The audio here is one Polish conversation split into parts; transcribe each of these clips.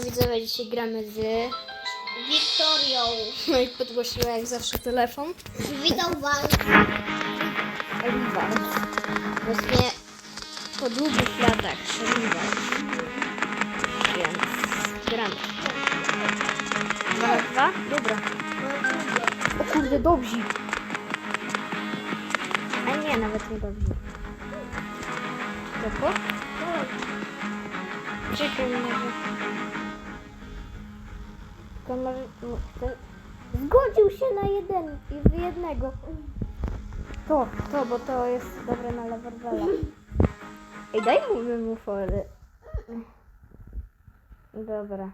Siema widzowie, dzisiaj gramy z... Wiktorią. No i podgłosiła jak zawsze telefon. Witam was. Rival. Właśnie po długich latach Rival. Więc gramy. Dwa na dwa? Dobra. O kurde, dobrzy. A nie, nawet nie dobrzy. Tylko? Czekaj, może... Może... no, to- Zgodził się na jeden i jednego. To, to, bo to jest dobre na lewarwela. Ej, daj mu mu. Dobra.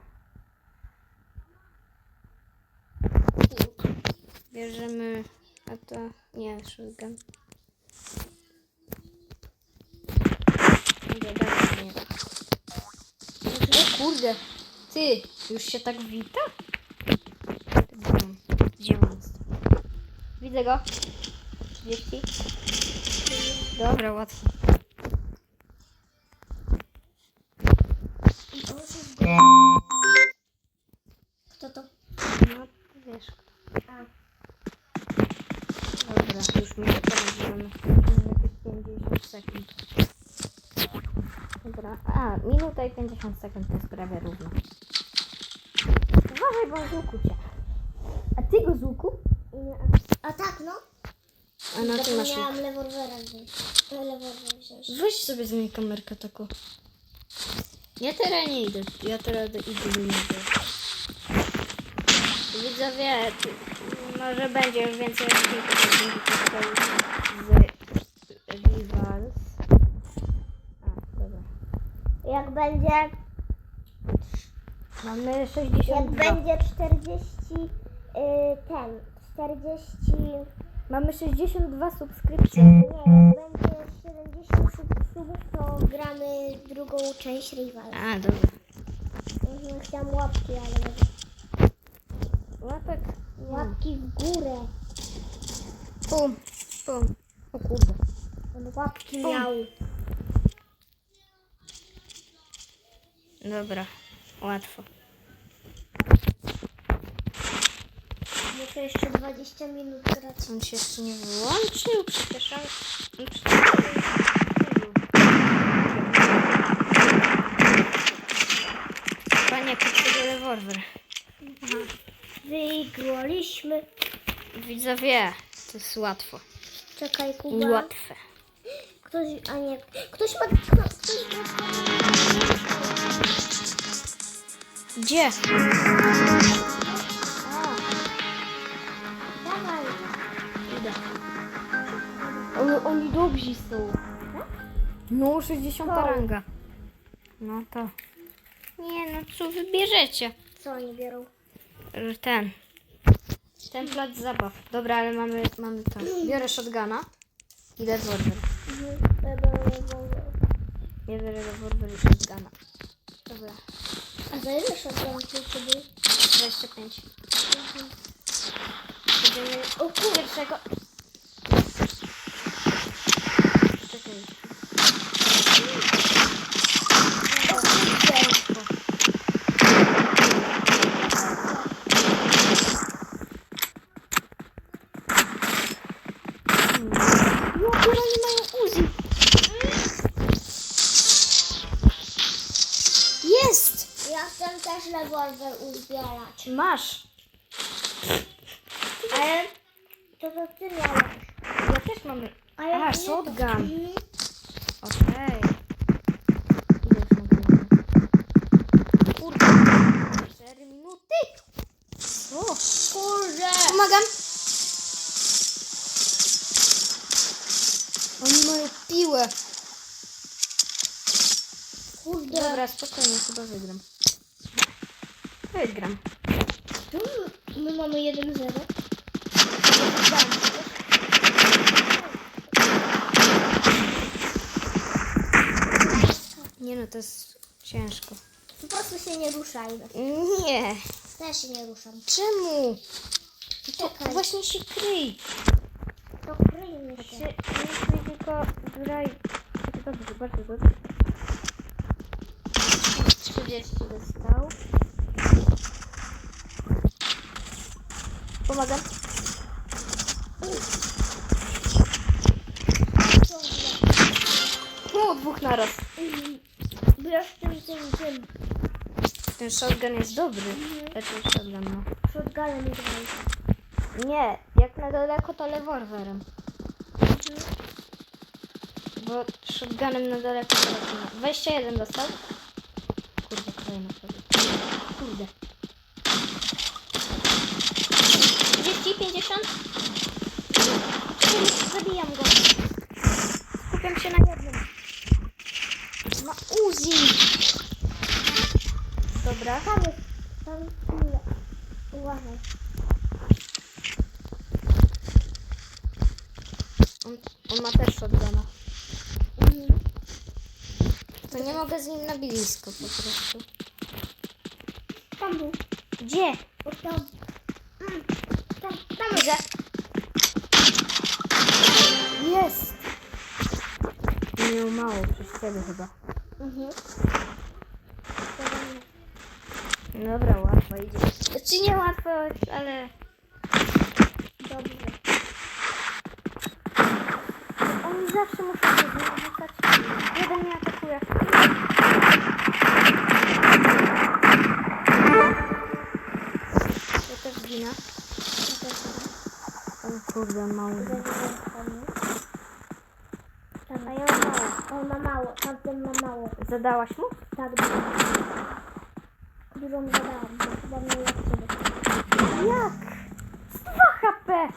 Bierzemy... A to... Nie, shotgun. Dobra, nie. O kurde. Ty, już się tak wita? Gdzie on jest? Widzę go. 30. Dobra, łatwo. Kto to? No, wiesz. Dobra, już mi się poradziłem. Jakieś 50 sekund. Dobra, a, minuta i 50 sekund to jest prawie równo. Z łuku cię. A ty go z łuku? A tak, no. A na ty masz. Zapomniałam rewolwera wziąć. No, Rewolwer wziąć. Weź sobie zmień kamerkę taką. Ja teraz nie idę. Ja teraz idę do niego. Widzowie, tu- może będzie już więcej odcinków z Rivals. A, dobra. Jak będzie, Mamy jak 62. będzie 40, y, ten, 40, Mamy 62 subskrypcje. nie, jak będzie 70 sub- subów, to gramy drugą część Rival. A, dobra. Mhm, Chciałam łapki, ale nie. Łapek. Łapki w górę. Pum, pum. O kurde. On łapki miał. Dobra, łatwo. Muszę jeszcze 20 minut grać. On się jeszcze nie wyłączył, przecież on... on przecież- Panie, potrzebuję rewolwer. Wygraliśmy. Widzowie, to jest łatwo. Czekaj, Kuba. Łatwe. Ktoś, a nie, ktoś ma, kto, ktoś ma, Gdzie? Ale oni dobrzy są. No, 60 Co? ranga. No to... Nie no, co wybierzecie? Co oni biorą? Ten. Ten plac zabaw. Dobra, ale mamy, mamy to. Biorę shotguna i rewolwer. Mhm. Ja biorę rewolwer i shotguna. Dobra. A za ile shotgunki sobie? 25. Będziemy... O kurde, pierwszego... Czekaj. O kurde. Jakie oni mają Uzi? Jest! Ja chcę też rewolwer uzbierać. Masz. Ale to co ty miałeś? Ja też mam. A ja A, nie shotgun. to. Mhm. Okej. Ile już mam minut? Kurde. 4 minuty. O, Kurde. pomagam. Oni mają piłę. Kurde. Dobra, spokojnie, chyba wygram. Wygram. Tu My mamy 1-0. Nie no, to jest ciężko. Po prostu się nie ruszaj. Nie. Też się nie ruszam. Czemu? To Czekaj. właśnie się kryj. To kryjmy się. Czy myśli tylko graj. Dobrze, bardzo dobrze. 40 dostał. Pomagam. No, dwóch naraz. Grasz tym, tym, tym. Ten shotgun jest dobry. Mhm. Ja ten shotgun ma. Shotgunem nie graj. Nie, jak na daleko to leworwerem. Mhm. Bo shotgunem na daleko to 21 dostał. Kurde, kolejna sobie. Kurde. 30, 50? Kurde, Zabijam go. Skupiam się na jednym. Ma Uzi. Dobra. Tam jest. Tam chwilę. Uważaj. On, on ma też shotguna. Mhm. To nie mogę z nim na blisko po prostu. Tam był. Gdzie? O, tam. Mm. Tam, tam Widzę. Jest! Miał mało przez ciebie chyba. Mhm. Dobra, łatwo idzie. Czy nie łatwo, ale... Dobrze. Oni zawsze muszą się wyrzucać. Jeden mnie atakuje. Ja też ginę. O kurde, mało. A ja mam mało. On ma mało. Tamten ma mało. Zadałaś mu? Tak, dużo. Dużo mu zadałam. bo Chyba mnie jak. Jak? 2 HP!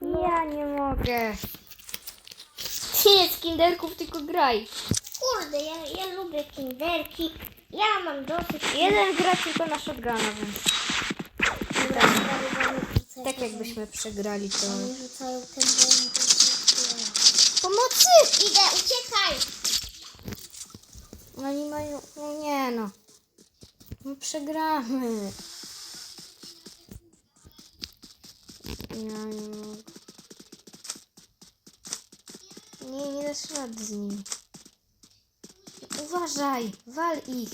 Ja nie mogę. Nie z kinderków, tylko graj. Kurde, ja, ja lubię kinderki. Ja mam dosyć. Jeden gra tylko na shotguna, więc. Tak jakbyśmy przegrali, to... Oni rzucają te bomby. Pomocy! Idę, uciekaj! Oni mają... No nie no. No przegramy. Ja nie mogę. Nie, nie dasz rady z nimi. Uważaj, wal ich.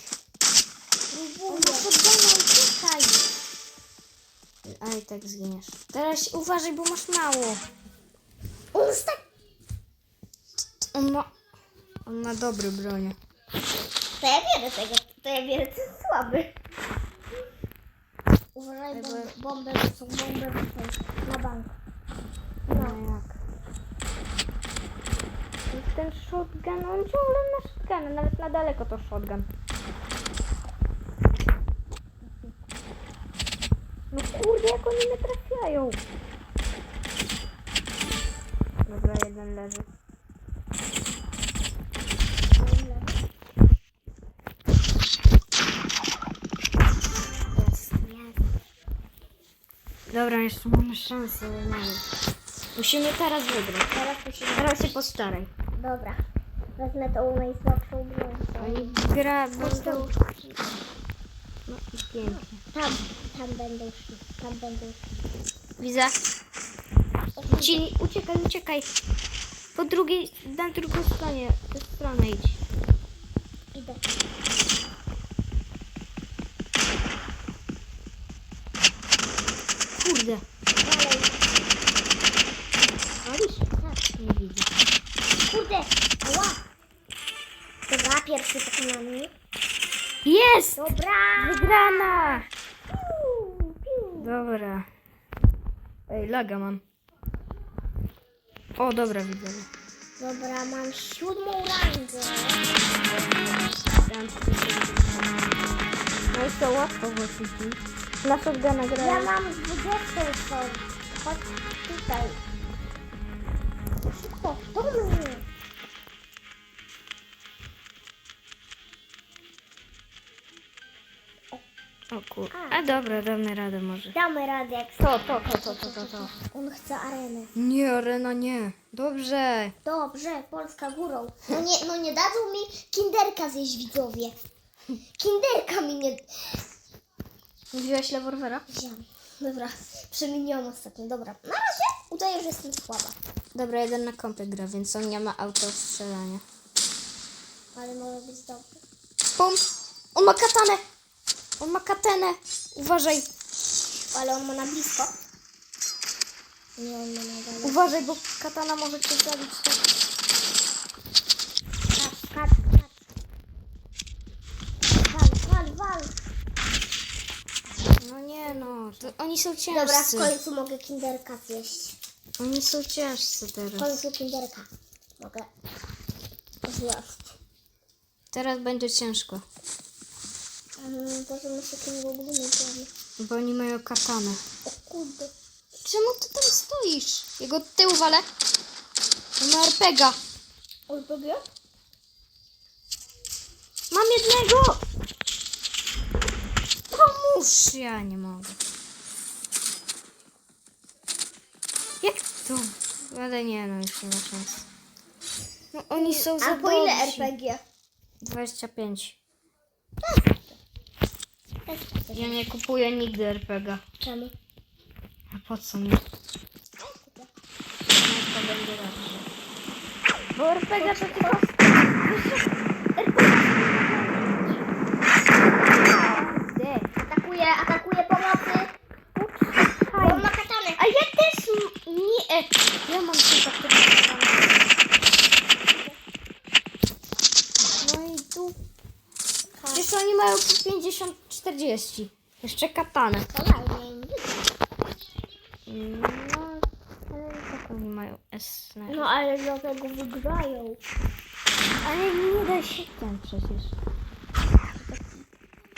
Próbuję. No shotguna, uciekaj. A i tak zginiesz. Teraz uważaj, bo masz mało. On jest tak... On ma... On ma dobre bronie. To ja bierę tego. To ja bierę ten słaby. Uważaj, bo- bombę, bombę rzucą, bombę rzucą. Na bank. No jak? I ten shotgun, on ciągle ma shotgun, nawet na daleko to shotgun. No kurde, jak oni mnie trafiają. Dobra, jeden leży. Dobra, jeszcze mamy szansę, mamy. Musimy teraz wygrać. Teraz musimy... Teraz się postaraj. Dobra. Wezmę tą najsłabszą broń. Oni gra będą... No i pięknie. Tam, tam będą szli. Tam będą szli. Widzę. Ci, uciekaj, uciekaj. Po drugiej, na drugą stronie, tę stronę idź. Idę. Kurde. Dalej. Walisz? Tak. Nie widzę. Kurde. Ała. Dobra, pierwszy pokonany. Jest! Dobra. Wygrana! Piu, piu. Dobra. Ej, laga mam. O, dobra, widzę. Dobra, mam siódmą rangę. No i to łatwo właśnie. Na shotguna Ja grałem. mam dwudziestą. Chodź tutaj. Szybko, do mnie. O kur... A dobra, damy radę może. Damy radę jak To, to, to, to, to, to, to. On chce arenę. Nie, Arena nie. Dobrze. Dobrze, Polska górą. No nie, no nie dadzą mi kinderka zjeść widzowie. Kinderka mi nie... Wziąłeś leworwera? Wziąłem. Dobra, przemieniłam ostatnio. Dobra, na razie udaję, że jestem słaba. Dobra, jeden na kompie gra, więc on nie ma autostrzelania. Ale może być dobry. Pum! On ma katanę! On ma katanę! Uważaj! Ale on ma na blisko. Nie, on ma nadal. Uważaj, bo katana może cię zabić. Tak. Patrz, patrz, patrz. Wal, wal, wal. No nie no, to oni są Dobra, w ciężcy. końcu mogę kinderka zjeść. Oni są ciężcy W teraz. końcu kinderka mogę zjeść. Teraz będzie ciężko, Poza takim goblinem prawie. bo oni mają katanę. O kurde. Czemu ty tam stoisz? Jego tył walę. On ma RPGa. RPG? Mam jednego! Pomóż! Ja nie mogę. Jak to? Ale nie, no już nie ma szans. No oni są za A po ile dobrzy. RPG? 25. Też Ja nie kupuję nigdy RPGa. Czemu? A po co mi? No to będzie lepsze. Bo RPG to tylko... Atakuje, atakuje pomocy. On ma katanę. A ja też nie. e, Ja mam tylko który No i tu. Przecież oni mają po 50-40. Jeszcze. Kolejnie. No, ale tak oni mają S. na- No ale dlatego wygrają. Ale nie da się ten przecież.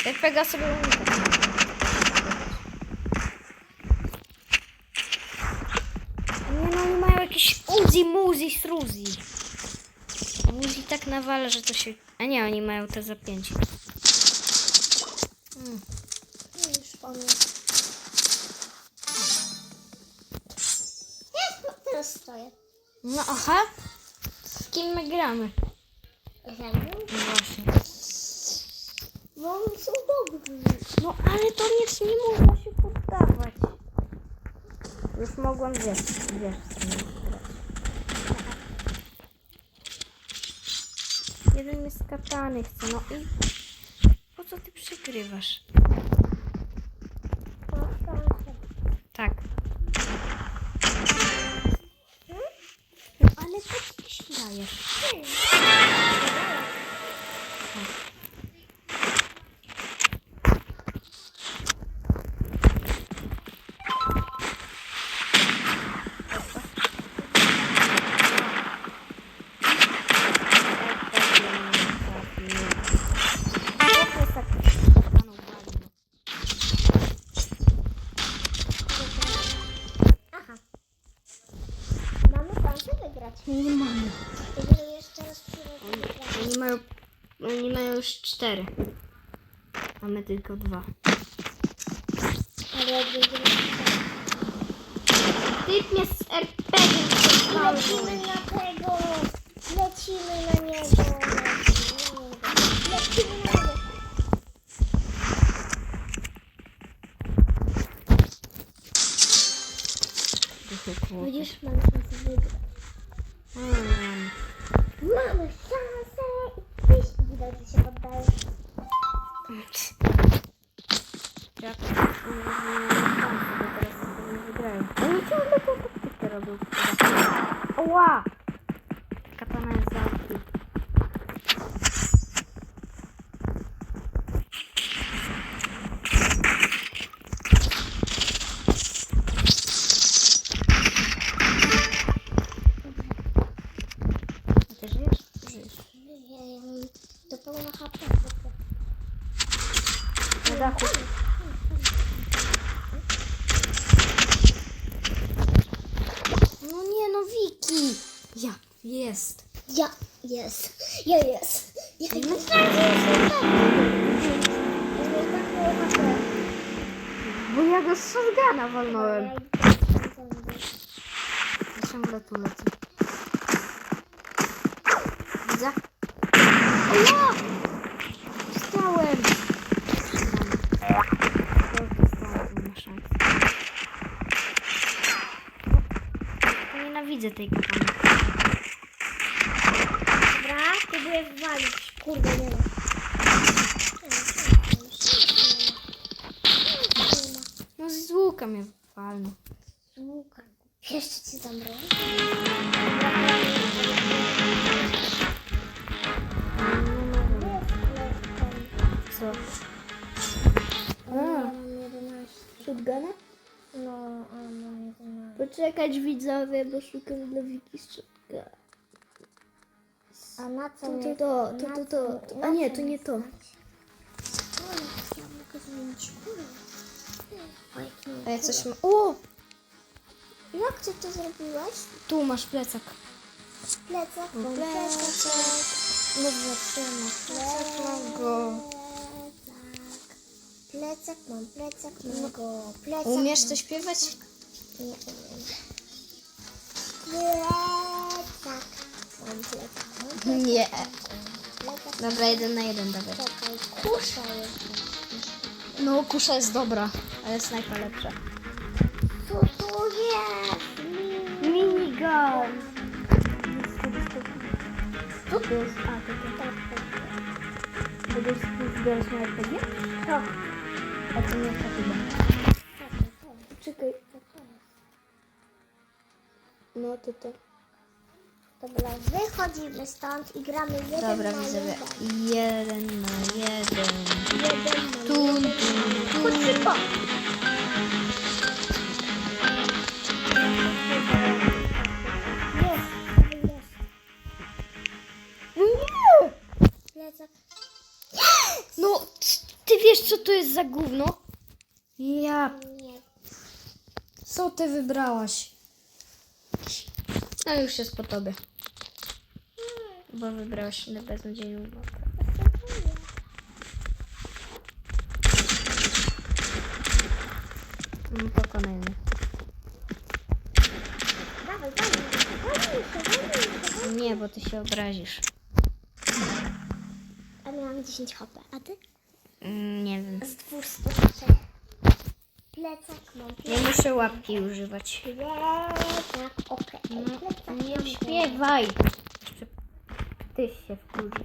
RPG sobie unika. Nie no, oni mają jakieś Uzi, Muzi, Sruzi. Muzi tak nawala, że to się... A nie, oni mają te za 5. Hmm. No już. Jest, no teraz stoję. No aha. Z kim my gramy? No właśnie. Bo oni są dobrzy. No ale to nie, nie można się poddawać. Już mogłam wiesz, wiesz. Jeden jest katany chce, no i co cztery. A my tylko dwa. Ale będziemy Typ mnie z RPG Lecimy na tego! Lecimy na niego! Lecimy na niego! Widzisz, mamy szansę wygrać. Hmm. Mamy szansę! I wyjść widać, że się poddaje. Ja to nie teraz nie wygrają. Oni ciągle tą taktykę robią. Oła! Katana jest za okni. Ty żyjesz? Żyjesz. Ja, ja mam do pełna HP. Na dachu. No nie no, Wiki! Ja, jest. Ja, jest. Ja, jest. Ja, jest. Bo ja go z shotguna walnąłem. Shotguna? No, a mam 11. Poczekać widzowie, bo szukam dla Wiki shotguna. A na co To, mnie- to, to, na to, co- to, to. na A nie, co to mnie nie to. stać? Zmienić A ja coś ma... O! Jak ty to zrobiłaś? Tu masz plecak. Plecak, Plecak. plecak. Dobrze, trzyma. Plecak mam go. Plecak, mam plecak, mam go. Plecak, Umiesz mam... to śpiewać? Nie umiem. Plecak, mam plecak, mam plecak. Nie. Plecak, Dobra, jeden na jeden dawaj. czekaj, kusza jest. No, kusza jest dobra, ale snajpa lepsza. Co to jest? Minigun! Co to jest? A, to to tak. Będziesz zbierać na RPG? Tak. A to nie to chyba. Czekaj. No to to. Dobra, wychodzimy stąd i gramy jeden Dobra, na jeden. Jeden na jeden. Za gówno? Ja, Nie. co ty wybrałaś? No już jest po tobie. Bo wybrałaś na beznadziejną mapę. Mm, Pokonaj mnie. Dawaj, dawaj. Dawaj. Nie, bo ty się obrazisz. A miałam 10 HP, a ty? Mm, Nie wiem. Z 200. Plecak mam. Nie muszę łapki używać. Plecak, okej. No, Plecak nie mam. śpiewaj. Jeszcze Tyś się wkurzy.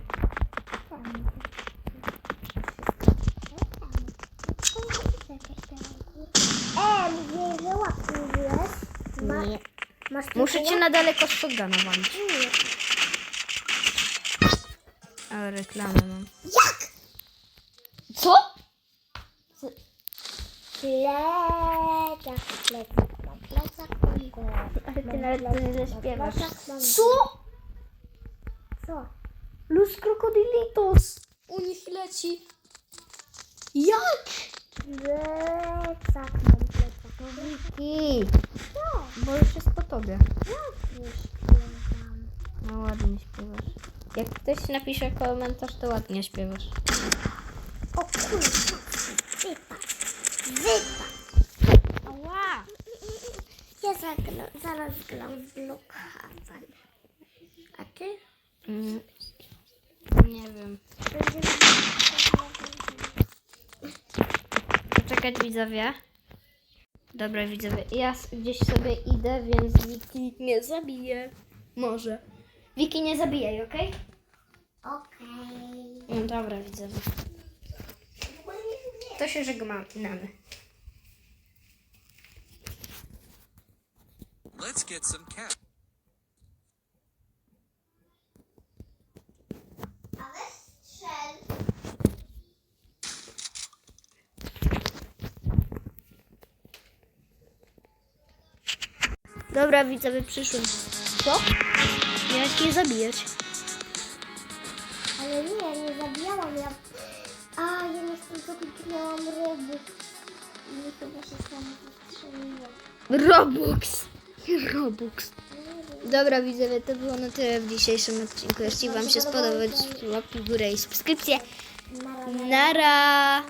E, mówię, że łapki użyłeś. Ma, Nie. Masz Muszę cię na daleko walić. łapki? Ale reklamę mam. Jak? Plecak, plecak, mam plecak, mam go. Ale ty nawet nie zaśpiewasz. Co? Co? Luz krokodilitos. U nich leci. Jak? Plecak, mam plecak, mam I, Co? bo już jest po tobie. Jak nie śpiewam? No ładnie śpiewasz. Jak ktoś napisze komentarz, to ładnie śpiewasz. O kurwa, wypad. Ała! Ja zagram, zaraz gram w. A ty? Mm, nie wiem. Będziemy Poczekać widzowie. Dobra widzowie, ja s- gdzieś sobie idę, więc Wiki nie zabije. Może. Wiki nie zabijaj, okej? Okej. No dobra widzowie. To się żegnamy. Let's get some cat. Ale strzel. Dobra widzowie, przyszłem. Co? Miałeś nie zabijać. Ale nie, nie zabijałam ja. Miałam ryby. I chyba się. Robux. Robux. Dobra widzowie, to było na tyle w dzisiejszym odcinku. Jeśli wam się spodobał, łapki w górę i subskrypcję. Nara!